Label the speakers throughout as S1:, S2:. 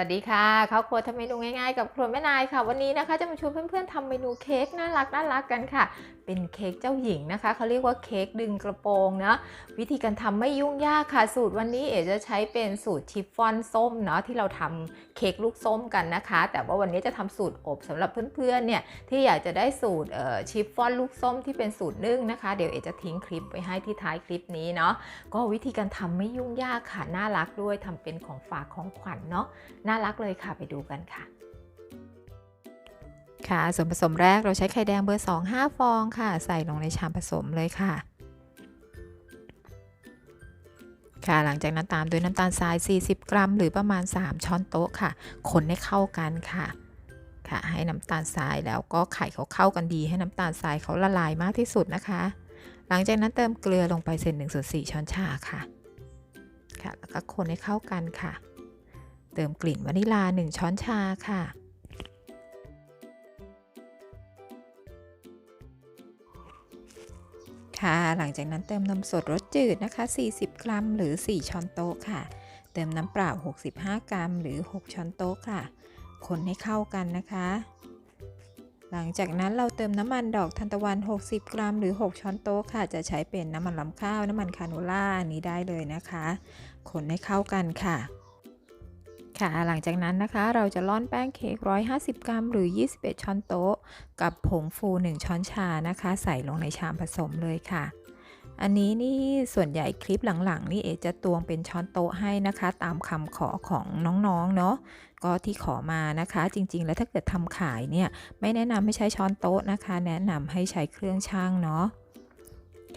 S1: วัสดีค่ะครอบครัวทำเมนูง่ายๆ กับครัวแม่นายค่ะ วันนี้นะคะจะมาชวนเพื่อนๆทำเมนูเค้กน่ารักน่ารักกันค่ะ เป็นเค้กเจ้าหญิงนะคะเขาเรียกว่าเค้กดึงกระโปรงเนาะวิธีการทำไม่ยุ่งยากค่ะสูตรวันนี้เอ๋จะใช้เป็นสูตรชิฟฟ่อนส้มเนาะที่เราทำเค้กลูกส้มกันนะคะ แต่ว่าวันนี้จะทำสูตรอบสำหรับเพื่อนๆเนี่ยที่อยากจะได้สูตรชิฟฟ่อนลูกส้มที่เป็นสูตรนึ่งนะคะเดี๋ยวเอ๋จะทิ้งคลิปไว้ให้ที่ท้ายคลิปนี้เนาะก็วิธีการทำไม่ยุ่งยากค่ะน่ารักด้วยทำเป็นของฝากของขวัญเนาะน่ารักเลยค่ะไปดูกันค่ะ ค่ะ ส่วนผสมแรกเราใช้ไข่แดงเบอร์ 2 5 ฟองค่ะ ใส่ลงในชามผสมเลยค่ะ ค่ะ หลังจากนั้นตามด้วยน้ำตาลทราย 40 กรัม หรือประมาณ 3 ช้อนโต๊ะค่ะ คนให้เข้ากันค่ะ ค่ะ ให้น้ำตาลทรายแล้วก็ไข่เขาเข้ากันดี ให้น้ำตาลทรายเขาละลายมากที่สุดนะคะ หลังจากนั้นเติมเกลือลงไปเศษ1ส่วน4ช้อนชาค่ะ ค่ะ แล้วก็คนให้เข้ากันค่ะ เติมกลิ่นวานิลา 1 ช้อนชาค่ะ ค่ะ หลังจากนั้นเติมนมสดรสจืดนะคะ 40 กรัม หรือ 4 ช้อนโต๊ะค่ะ เติมน้ำเปล่า 65 กรัม หรือ 6 ช้อนโต๊ะค่ะ คนให้เข้ากันนะคะ หลังจากนั้นเราเติมน้ำมันดอกทานตะวัน 60 กรัม หรือ 6 ช้อนโต๊ะค่ะ จะใช้เป็นน้ำมันลำข้าว น้ำมันคาโนล่าอันนี้ได้เลยนะคะ คนให้เข้ากันค่ะ ค่ะ หลังจากนั้นนะคะ เราจะร่อนแป้งเค้ก 150 กรัม หรือ 21 ช้อนโต๊ะ กับผงฟู 1 ช้อนชานะคะ ใส่ลงในชามผสมเลยค่ะ อันนี้นี่ส่วนใหญ่คลิปหลังๆ นี่เอจะตวงเป็นช้อนโต๊ะให้นะคะ ตามคำขอของน้องๆ เนาะก็ที่ขอมานะคะ จริงๆ แล้วถ้าเกิดทำขายเนี่ย ไม่แนะนำให้ใช้ช้อนโต๊ะนะคะ แนะนำให้ใช้เครื่องช่างเนาะ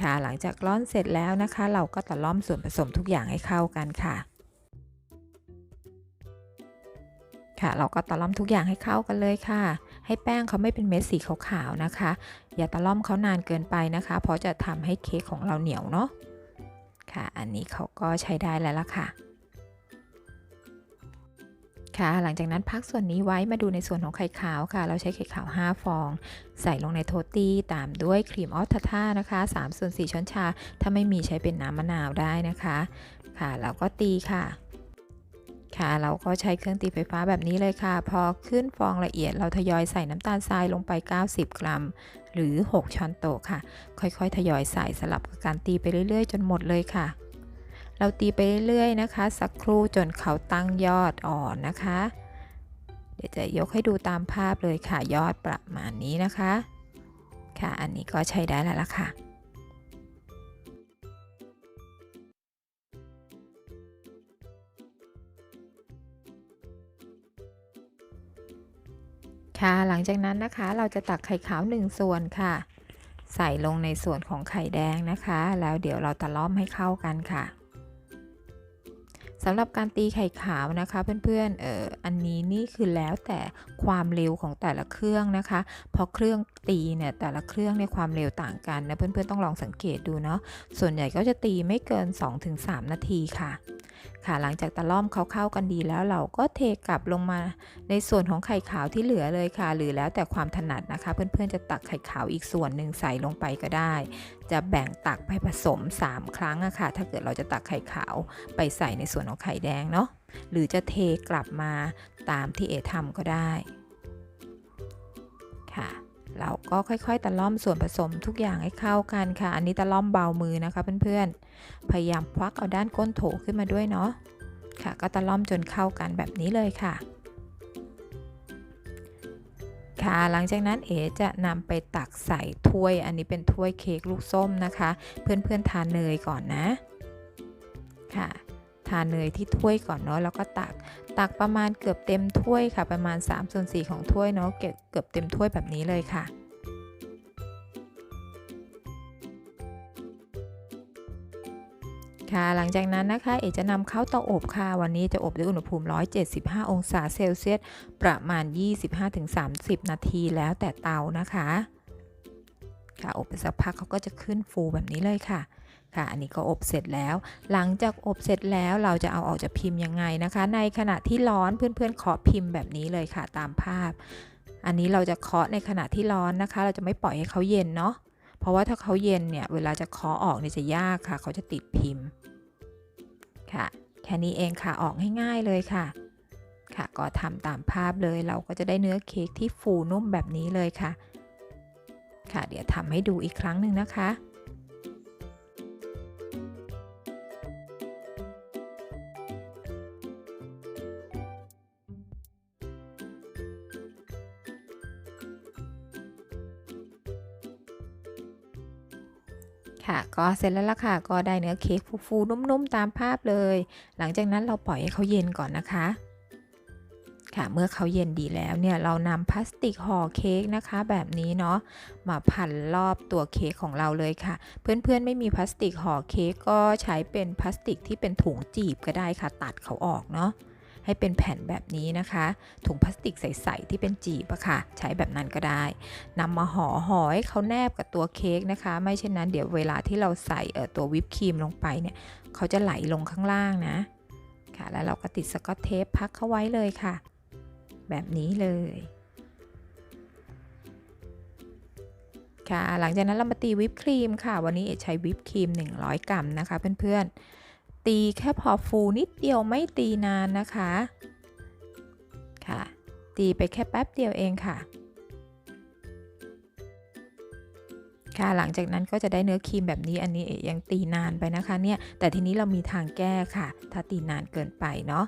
S1: ค่ะ หลังจากร่อนเสร็จแล้วนะคะ เราก็ตะล่อมส่วนผสมทุกอย่างให้เข้ากันค่ะ ค่ะ เราก็ตะล่อมทุกอย่างให้เข้ากันเลยค่ะ ให้แป้งเขาไม่เป็นเม็ดสีขาวๆนะคะ อย่าตะล่อมเขานานเกินไปนะคะ เพราะจะทำให้เค้กของเราเหนียวเนาะค่ะ อันนี้เขาก็ใช้ได้แล้วล่ะค่ะค่ะ หลังจากนั้นพักส่วนนี้ไว้มาดูในส่วนของไข่ขาวค่ะ เราใช้ไข่ขาว 5 ฟอง ใส่ลงในโทตี้ตามด้วยครีมออสทาท่านะคะ3ส่วน4ช้อนชา ถ้าไม่มีใช้เป็นน้ำมะนาวได้นะคะ ค่ะ แล้วก็ตีค่ะ ค่ะ เราก็ใช้เครื่องตีไฟฟ้าแบบนี้เลยค่ะ พอขึ้นฟองละเอียดเราทยอยใส่น้ำตาลทรายลงไป 90 กรัม หรือ 6 ช้อนโต๊ะค่ะ ค่อยๆ ทยอยใส่สลับกับการตีไปเรื่อยๆ จนหมดเลยค่ะ เราตีไปเรื่อยๆนะคะ สักครู่จนเขาตั้งยอดอ่อนนะคะ เดี๋ยวจะยกให้ดูตามภาพเลยค่ะยอดประมาณนี้นะคะ ค่ะ อันนี้ก็ใช้ได้แล้วล่ะค่ะ ค่ะหลังจากนั้นนะคะเราจะตักไข่ขาว 1 ส่วนค่ะ ใส่ลงในส่วนของไข่แดงนะคะ แล้วเดี๋ยวเราตะล่อมให้เข้ากันค่ะสำหรับการตีไข่ขาวนะคะ เพื่อนๆ เอออันนี้นี่คือแล้วแต่ความเร็วของแต่ละเครื่องนะคะ เพราะเครื่องตีเนี่ยแต่ละเครื่องในยความเร็วต่างกันนะเพื่อนๆต้องลองสังเกตดูเนาะ ส่วนใหญ่ก็จะตีไม่เกิน 2-3 นาทีค่ะ ค่ะหลังจากตะล่อมเขาเข้ากันดีแล้วเราก็เทกลับลงมาในส่วนของไข่ขาวที่เหลือเลยค่ะ หรือแล้วแต่ความถนัดนะคะ เพื่อนๆจะตักไข่ขาวอีกส่วนหนึ่งใส่ลงไปก็ได้ จะแบ่งตักไปผสม 3 ครั้งอะค่ะ ถ้าเกิดเราจะตักไข่ขาวไปใส่ในส่วนของไข่แดงเนาะหรือจะเทกลับมาตามที่เอทำก็ได้ค่ะ เราก็ค่อยๆตะล่อมส่วนผสมทุกอย่างให้เข้ากันค่ะ อันนี้ตะล่อมเบามือนะคะเพื่อนๆ พยายามควักเอาด้านก้นโถขึ้นมาด้วยเนาะ ค่ะ ก็ตะล่อมจนเข้ากันแบบนี้เลยค่ะ ค่ะ หลังจากนั้นเอ๋จะนำไปตักใส่ถ้วย อันนี้เป็นถ้วยเค้กลูกส้มนะคะ เพื่อนๆทานเนยก่อนนะ ค่ะาเนยที่ถ้วยก่อนเนาะแล้วก็ตัก ตักประมาณเกือบเต็มถ้วยค่ะ ประมาณ3ส่วน4ของถ้วยเนาะเกือบเต็มถ้วยแบบนี้เลยค่ะค่ะหลังจากนั้นนะคะเอจะนำเข้าเตาอบค่ะ วันนี้จะอบด้วยอุณหภูมิ 175 องศาเซลเซียส ประมาณ 25-30 นาทีแล้วแต่เตานะคะ ค่ะอบไปสักพักเขาก็จะขึ้นฟูแบบนี้เลยค่ะ ค่ะอันนี้ก็อบเสร็จแล้ว หลังจากอบเสร็จแล้วเราจะเอาออกจากพิมพ์ยังไงนะคะ ในขณะที่ร้อนเพื่อนๆเคาะพิมพ์แบบนี้เลยค่ะตามภาพ อันนี้เราจะเคาะในขณะที่ร้อนนะคะ เราจะไม่ปล่อยให้เขาเย็นเนาะเพราะว่าถ้าเขาเย็นเนี่ยเวลาจะเคาะออกเนี่ยจะยากค่ะ เขาจะติดพิมพ์ค่ะแค่นี้เองค่ะออกง่ายๆเลยค่ะ ค่ะก็ทำตามภาพเลยเราก็จะได้เนื้อเค้กที่ฟูนุ่มแบบนี้เลยค่ะ ค่ะ เดี๋ยวทำให้ดูอีกครั้งหนึ่งนะคะ ค่ะ ก็เสร็จแล้วล่ะค่ะ ก็ได้เนื้อเค้กฟูๆนุ่มๆตามภาพเลย หลังจากนั้นเราปล่อยให้เขาเย็นก่อนนะคะ ค่ะ เมื่อเขาเย็นดีแล้วเนี่ย เรานำพลาสติกห่อเค้กนะคะ แบบนี้เนาะ มาพันรอบตัวเค้กของเราเลยค่ะ เพื่อนๆไม่มีพลาสติกห่อเค้กก็ใช้เป็นพลาสติกที่เป็นถุงจีบก็ได้ค่ะ ตัดเขาออกเนาะ ให้เป็นแผ่นแบบนี้นะคะ ถุงพลาสติกใสๆที่เป็นจีบอะค่ะ ใช้แบบนั้นก็ได้นำมาห่อห่อให้เขาแนบกับตัวเค้กนะคะ ไม่เช่นนั้นเดี๋ยวเวลาที่เราใส่เอ่อตัววิปครีมลงไปเนี่ยเขาจะไหลลงข้างล่างนะค่ะ แล้วเราก็ติดสกอตเทปพักเข้าไว้เลยค่ะ แบบนี้เลยค่ะหลังจากนั้นเรามาตีวิปครีมค่ะ วันนี้เอใช้วิปครีม 100 กรัมนะคะเพื่อนๆ ตีแค่พอฟูนิดเดียวไม่ตีนานนะคะค่ะ ตีไปแค่แป๊บเดียวเองค่ะ ค่ะหลังจากนั้นก็จะได้เนื้อครีมแบบนี้อันนี้เอ๋ยังตีนานไปนะคะเนี่ยแต่ทีนี้เรามีทางแก้ค่ะ ถ้าตีนานเกินไปเนาะ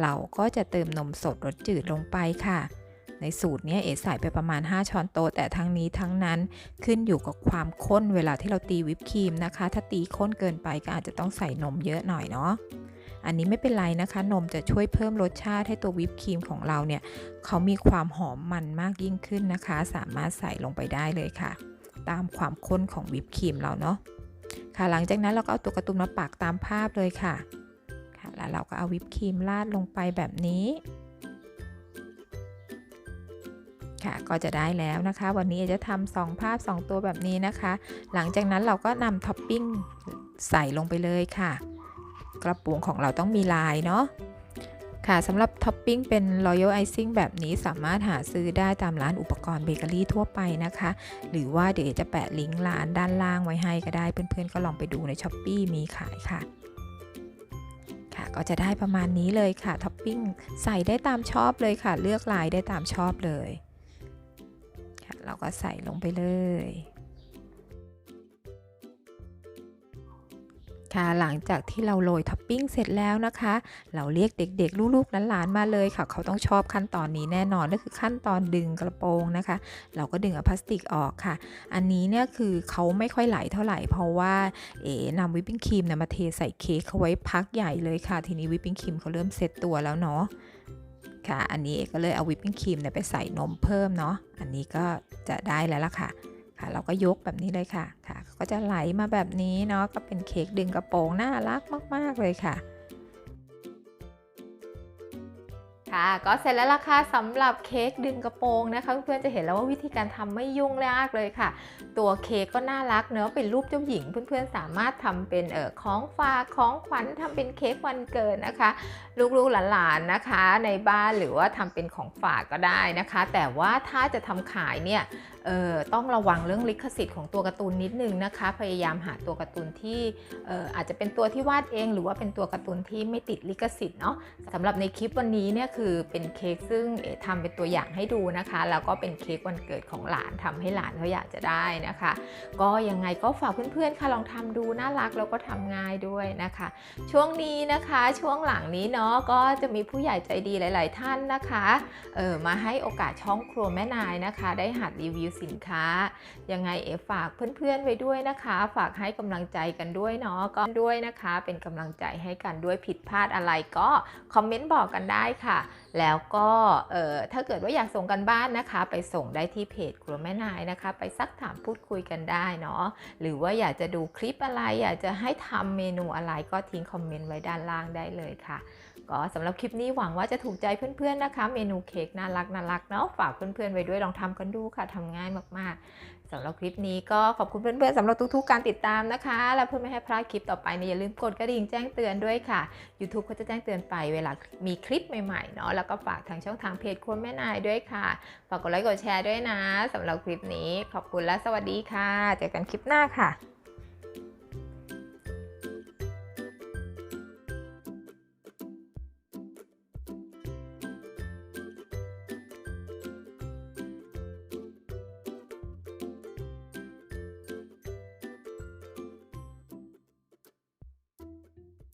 S1: เราก็จะเติมนมสดรสจืดลงไปค่ะ ในสูตรนี้เอ๋ใส่ไปประมาณ 5 ช้อนโต๊ะแต่ทั้งนี้ทั้งนั้นขึ้นอยู่กับความข้นเวลาที่เราตีวิปครีมนะคะ ถ้าตีข้นเกินไปก็อาจจะต้องใส่นมเยอะหน่อยเนาะอันนี้ไม่เป็นไรนะคะ นมจะช่วยเพิ่มรสชาติให้ตัววิปครีมของเราเนี่ยเขามีความหอมมันมากยิ่งขึ้นนะคะ สามารถใส่ลงไปได้เลยค่ะ ตามความข้นของวิปครีมเราเนาะค่ะหลังจากนั้นเราก็เอาตัวกร์ตูนมาปักตามภาพเลยค่ะค่ะ แล้วเราก็เอาวิปครีมราดลงไปแบบนี้ ค่ะก็จะได้แล้วนะคะ วันนี้จะทำสองภาพ 2 ตัวแบบนี้นะคะ หลังจากนั้นเราก็นำท็อปปิ้งใส่ลงไปเลยค่ะ กระปุกของเราต้องมีลายเนาะค่ะสำหรับท็อปปิ้งเป็น Royal Icing แบบนี้สามารถหาซื้อได้ตามร้านอุปกรณ์เบเกอรี่ทั่วไปนะคะ หรือว่าเดี๋ยวจะแปะลิงก์ร้านด้านล่างไว้ให้ก็ได้ เพื่อนๆก็ลองไปดูใน s h อ p e e มีขายค่ะ ค่ะ ก็จะได้ประมาณนี้เลยค่ะท็อปปิ้งใส่ได้ตามชอบเลยค่ะ เลือกลายได้ตามชอบเลย ค่ะ เราก็ใส่ลงไปเลย ค่ะหลังจากที่เราโรยท็อปปิ้งเสร็จแล้วนะคะ เราเรียกเด็กๆ ลูกๆหลานๆมาเลยค่ะ เขาต้องชอบขั้นตอนนี้แน่นอนก็คือขั้นตอนดึงกระโปรงนะคะ เราก็ดึงเอาพลาสติกออกค่ะ อันนี้เนี่ยคือเขาไม่ค่อยไหลเท่าไหร่ เพราะว่าเอ๋นำวิปปิ้งครีมเนี่ยมาเทใส่เค้กเขาไว้พักใหญ่เลยค่ะ ทีนี้วิปปิ้งครีมเขาเริ่มเซตตัวแล้วเนาะ ค่ะ อันนี้เอก็เลยเอาวิปปิ้งครีมเนี่ยไปใส่นมเพิ่มเนาะ อันนี้ก็จะได้แล้วล่ะค่ะ ค่ะ เราก็ยกแบบนี้เลยค่ะ ค่ะ ก็จะไหลมาแบบนี้เนาะ ก็เป็นเค้กดึงกระโปรงน่ารักมาก ๆ เลยค่ะ ค่ะก็เสร็จแล้วล่ะค่ะสำหรับเค้กดึงกระโปรงนะคะ เพื่อนๆจะเห็นแล้วว่าวิธีการทำไม่ยุ่งยากเลยค่ะ ตัวเค้กก็น่ารักเนอะเป็นรูปเจ้าหญิง เพื่อนๆสามารถทำเป็นเอ่อของฝากของขวัญทำเป็นเค้กวันเกิดนะคะ ลูกๆหลานๆนะคะ ในบ้านหรือว่าทำเป็นของฝากก็ได้นะคะ แต่ว่าถ้าจะทำขายเนี่ยต้องระวังเรื่องลิขสิทธิ์ของตัวการ์ตูนนิดนึงนะคะ พยายามหาตัวการ์ตูนที่อ่อาจจะเป็นตัวที่วาดเอง หรือว่าเป็นตัวการ์ตูนที่ไม่ติดลิขสิทธิ์เนาะสำหรับในคลิปวันนี้เนี่ยคือเป็นเค้กซึ่งเอ๋ทำเป็นตัวอย่างให้ดูนะคะ แล้วก็เป็นเค้กวันเกิดของหลานทำให้หลานเขาอยากจะได้นะคะ ก็ยังไงก็ฝากเพื่อนๆค่ะลองทำดูน่ารักแล้วก็ทำง่ายด้วยนะคะ ช่วงนี้นะคะช่วงหลังนี้เนาะก็จะมีผู้ใหญ่ใจดีหลาย ๆ ท่านนะคะเออมาให้โอกาสช่องครัวแม่นายนะคะ ได้หัดรีวิวสินค้า ยังไงเอฝากเพื่อนๆไว้ด้วยนะคะ ฝากให้กำลังใจกันด้วยเนาะก็ด้วยนะคะ เป็นกำลังใจให้กันด้วยผิดพลาดอะไรก็คอมเมนต์บอกกันได้ค่ะ แล้วก็เอ่อถ้าเกิดว่าอยากส่งกันบ้านนะคะ ไปส่งได้ที่เพจครัวแม่นายนะคะ ไปซักถามพูดคุยกันได้เนาะหรือว่าอยากจะดูคลิปอะไร อยากจะให้ทำเมนูอะไรก็ทิ้งคอมเมนต์ไว้ด้านล่างได้เลยค่ะ ก็สำหรับคลิปนี้หวังว่าจะถูกใจเพื่อนๆนะคะ เมนูเค้กน่ารักน่ารักเนาะฝากเพื่อนๆไว้ด้วยลองทำกันดูค่ะทำง่ายมากๆสำหรับคลิปนี้ก็ขอบคุณเพื่อนๆสำหรับทุกๆการติดตามนะคะ และเพื่อไม่ให้พลาดคลิปต่อไปเนี่ยอย่าลืมกดกระดิ่งแจ้งเตือนด้วยค่ะ YouTube ก็จะแจ้งเตือนไปเวลามีคลิปใหม่ๆเนาะแล้วก็ฝากทางช่องทางเพจครัวแม่นายด้วยค่ะฝากกดไลค์กดแชร์ด้วยนะสำหรับคลิปนี้ขอบคุณและสวัสดีค่ะเจอกันคลิปหน้าค่ะ